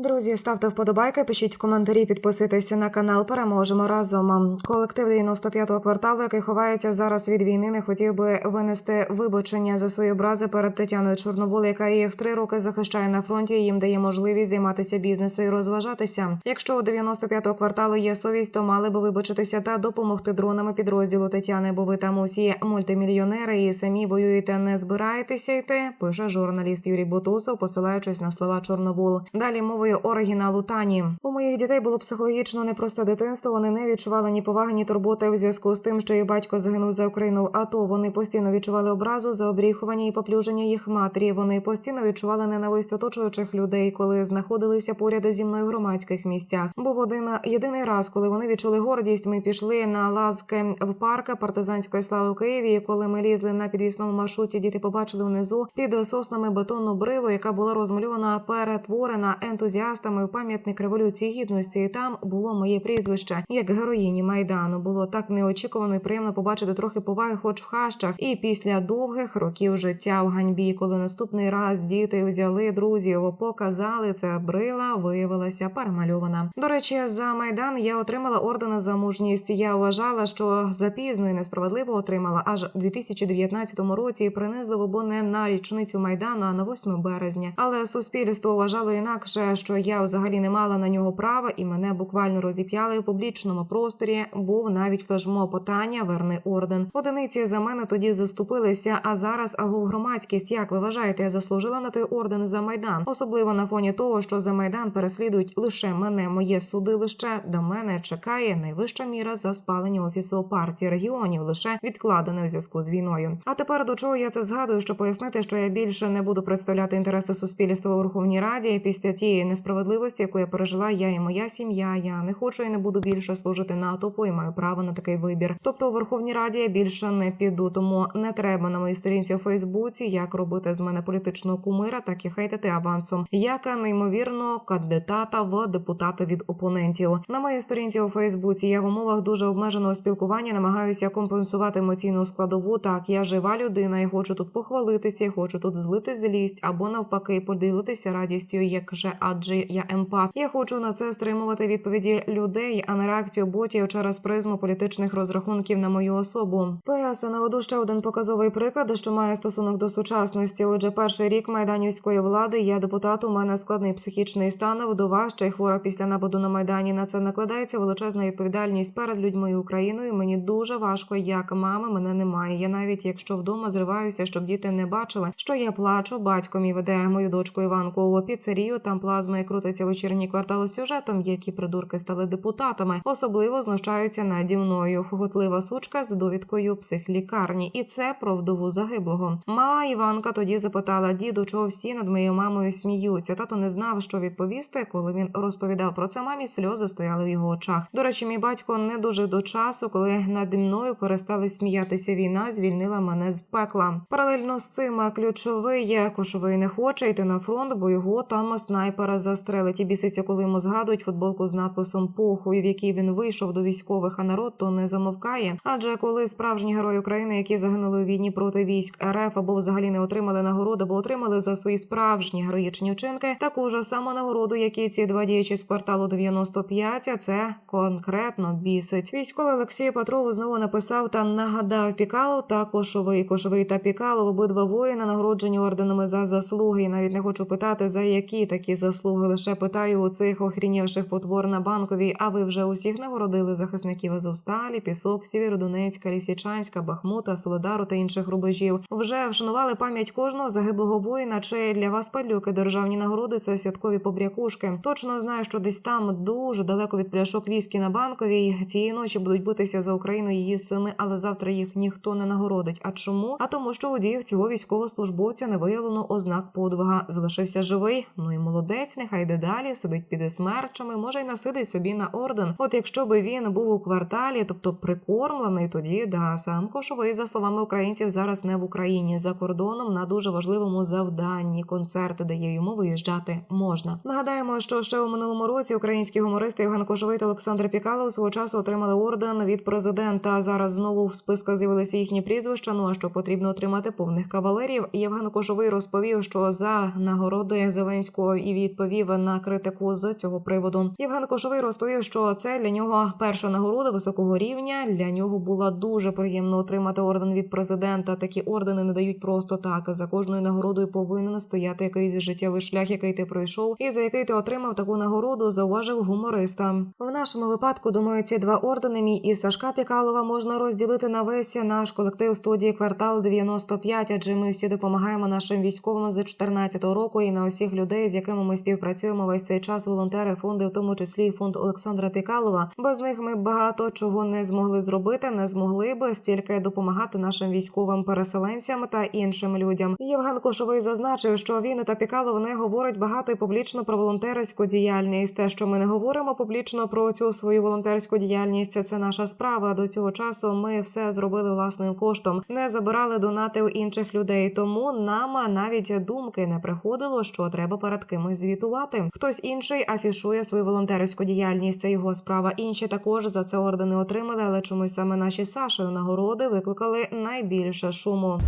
Друзі, ставте вподобайки, пишіть коментарі, підписуйтесь на канал. Переможемо разом. Колектив 95-го кварталу, який ховається зараз від війни, не хотів би винести вибачення за свої образи перед Тетяною Чорновол, яка їх три роки захищає на фронті. і Їм дає можливість займатися бізнесом і розважатися. Якщо у 95-го кварталу є совість, то мали би вибачитися та допомогти дронами підрозділу Тетяни, бо ви там усі мультимільйонери і самі воюєте, не збираєтеся йти. Пише журналіст Юрій Бутусов, посилаючись на слова Чорновол. Далі мовою оригіналу Тані. У моїх дітей було психологічно непросте дитинство. Вони не відчували ні поваги, ні турботи в зв'язку з тим, що їх батько загинув за Україну. в АТО вони постійно відчували образу за обріхування і поплюження їх матері. Вони постійно відчували ненависть оточуючих людей, коли знаходилися поряд зі мною в громадських місцях. Був один єдиний раз, коли вони відчули гордість. Ми пішли на лазки в парк партизанської слави у Києві. І коли ми лізли на підвісному маршруті, діти побачили внизу під соснами бетонну брилу, яка була розмальована, перетворена ентузіастами в пам'ятник революції гідності. І там було моє прізвище як героїні майдану. Було так неочікувано і приємно побачити трохи поваги, хоч в хащах. І після довгих років життя в ганьбі, коли наступний раз діти взяли друзі, його показали. Це брила виявилася перемальована. До речі, за майдан я отримала ордена за мужність. Я вважала, що запізно і несправедливо отримала аж у 2019 році і принизливо, бо не на річницю майдану, а на 8 березня. Але суспільство вважало інакше, що я взагалі не мала на нього права, і мене буквально розіп'яли в публічному просторі. Був навіть флешмоб питання Верни орден. Одиниці за мене тоді заступилися. А зараз агу громадськість. Як ви вважаєте, заслужила на той орден за майдан, особливо на фоні того, що за майдан переслідують лише мене. Моє судилище до мене чекає найвища міра за спалення офісу партії регіонів, лише відкладене у зв'язку з війною. А тепер до чого я це згадую, щоб пояснити, що я більше не буду представляти інтереси суспільства у Верховній Раді після тієї несправедливості, яку я пережила, я і моя сім'я. Я не хочу і не буду більше служити натовпу і маю право на такий вибір. Тобто у Верховній Раді я більше не піду, тому не треба на моїй сторінці у Фейсбуці як робити з мене політичного кумира, так і хейтити авансом. Яка неймовірно кандидата в депутати від опонентів. На моїй сторінці у Фейсбуці я в умовах дуже обмеженого спілкування намагаюся компенсувати емоційну складову. Так, я жива людина і хочу тут похвалитися, і хочу тут злити злість або навпаки поділитися радістю, як же адже я емпат. Я хочу на це стримувати відповіді людей, а не реакцію ботів через призму політичних розрахунків на мою особу. ПС наведу ще один показовий приклад, що має стосунок до сучасності. Отже, перший рік майданівської влади я депутат. У мене складний психічний стан, вдова ще й хвора після нападу на майдані. На це накладається величезна відповідальність перед людьми Україною. Мені дуже важко, як мами мене немає. Я навіть якщо вдома зриваюся, щоб діти не бачили, що я плачу. Батько мій веде мою дочку Іванку у піцерію. Там плазма і крутиться вечірні квартали сюжетом, які придурки стали депутатами. Особливо знущаються наді мною. Хохотлива сучка з довідкою психлікарні, і це про вдову загиблого. Мала Іванка тоді запитала діду, чого всі над моєю мамою сміються. Тато не знав, що відповісти, коли він розповідав про це. Мамі сльози стояли в його очах. До речі, мій батько не дуже до часу, коли над мною перестали сміятися. Війна звільнила мене з пекла. Паралельно з цим ключовий є кошовий не хоче йти на фронт, бо його там снайпера застрелить і біситься, коли йому згадують футболку з надписом похуй, в якій він вийшов до військових, а народ то не замовкає. Адже коли справжні герої України, які загинули у війні проти військ РФ або взагалі не отримали нагороду, бо отримали за свої справжні героїчні вчинки, таку ж саму нагороду, як і ці два діячі з кварталу 95, а це конкретно бісить. Військовий Олексій Петров знову написав та нагадав Пікалу та Кошовий. Кошовий та Пікалов обидва воїни нагороджені орденами за заслуги. І навіть не хочу питати за які такі заслуги. Лише питаю у цих охрінівших потвор на банковій. А ви вже усіх нагородили захисників Азовсталі, Пісок, Сєвєродонецька, Лісічанська, Бахмута, Солодару та інших рубежів. Вже вшанували пам'ять кожного загиблого воїна. Чи для вас падлюки державні нагороди це святкові побрякушки? Точно знаю, що десь там дуже далеко від пляшок віскі на банковій. Цієї ночі будуть битися за Україну її сини, але завтра їх ніхто не нагородить. А чому? А тому, що у діях цього військовослужбовця не виявлено ознак подвига. Залишився живий. Ну і молодець, нехай йде далі, сидить під смерчами, може й насидить собі на орден. От якщо би він був у кварталі, тобто прикормлений, тоді да сам кошовий, за словами українців, зараз не в Україні за кордоном на дуже важливому завданні. Концерти, де є йому виїжджати можна. Нагадаємо, що ще у минулому році українські гумористи Євген Кошовий та Олександр Пікалов свого часу отримали орден від президента. Зараз знову в списках з'явилися їхні прізвища. Ну а що потрібно отримати повних кавалерів? Євген Кошовий розповів, що за нагороди Зеленського і відповідь. Відповів на критику з цього приводу. Євген Кошовий розповів, що це для нього перша нагорода високого рівня. Для нього було дуже приємно отримати орден від президента. Такі ордени не дають просто так. За кожною нагородою повинен стояти якийсь життєвий шлях, який ти пройшов, і за який ти отримав таку нагороду, зауважив гумориста. В нашому випадку, думаю, ці два ордени мій і Сашка Пікалова можна розділити на весь наш колектив студії квартал 95, адже ми всі допомагаємо нашим військовим з 2014 року і на усіх людей, з якими ми співпрацюємо весь цей час. Волонтери, фонди, в тому числі і фонд Олександра Пікалова. Без них ми багато чого не змогли зробити, не змогли би стільки допомагати нашим військовим переселенцям та іншим людям. Євген Кошовий зазначив, що він та Пікалов не говорить багато і публічно про волонтерську діяльність. Те, що ми не говоримо публічно про цю свою волонтерську діяльність, це наша справа. До цього часу ми все зробили власним коштом, не забирали донати у інших людей. Тому нам навіть думки не приходило, що треба перед кимось звітувати. Хтось інший афішує свою волонтерську діяльність. Це його справа. Інші також за це ордени отримали, але чомусь саме наші Сашою нагороди викликали найбільше шуму.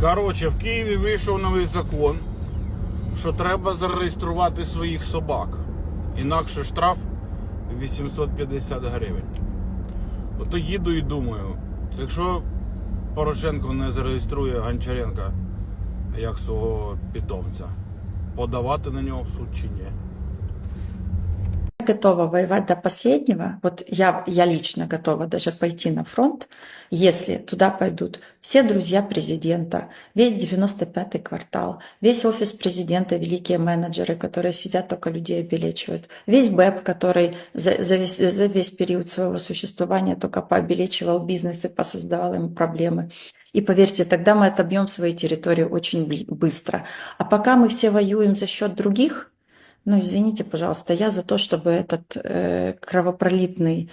Коротше, в Києві вийшов новий закон, що треба зареєструвати своїх собак. Інакше штраф 850 гривень. Ото їду і думаю, якщо Порошенко не зареєструє Гончаренка як свого питомця, подавати на нього в суд чи ні? Готова воевать до последнего, вот я, я лично готова даже пойти на фронт, если туда пойдут все друзья президента, весь 95-й квартал, весь офис президента, великие менеджеры, которые сидят только людей обелечивают, весь БЭП, который за, за весь, за весь период своего существования только пообелечивал бизнес и посоздавал ему проблемы. И поверьте, тогда мы отобьем свои территории очень быстро. А пока мы все воюем за счет других, ну, извините, пожалуйста, я за то, чтобы этот э, кровопролитный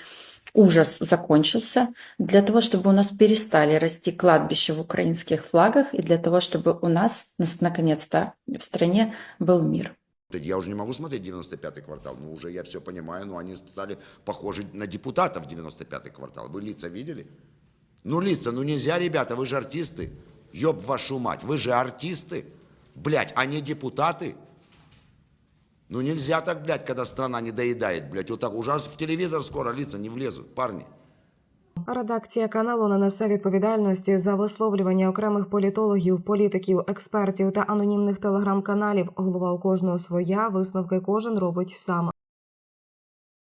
ужас закончился, для того, чтобы у нас перестали расти кладбища в украинских флагах и для того, чтобы у нас, наконец-то, в стране был мир. Я уже не могу смотреть 95-й квартал, ну уже я все понимаю, но они стали похожи на депутатов 95-й квартал. Вы лица видели? Ну лица, ну нельзя, ребята, вы же артисты. Ёб вашу мать, вы же артисты. Блять, а не депутаты. Ну нельзя так, блядь, когда страна не доедает, блядь, вот так. Уже в телевизор скоро лица не влезут, парни. Редакція каналу не несе відповідальності за висловлювання окремих політологів, політиків, експертів та анонімних телеграм-каналів. Голова у кожного своя висновки кожен робить сам.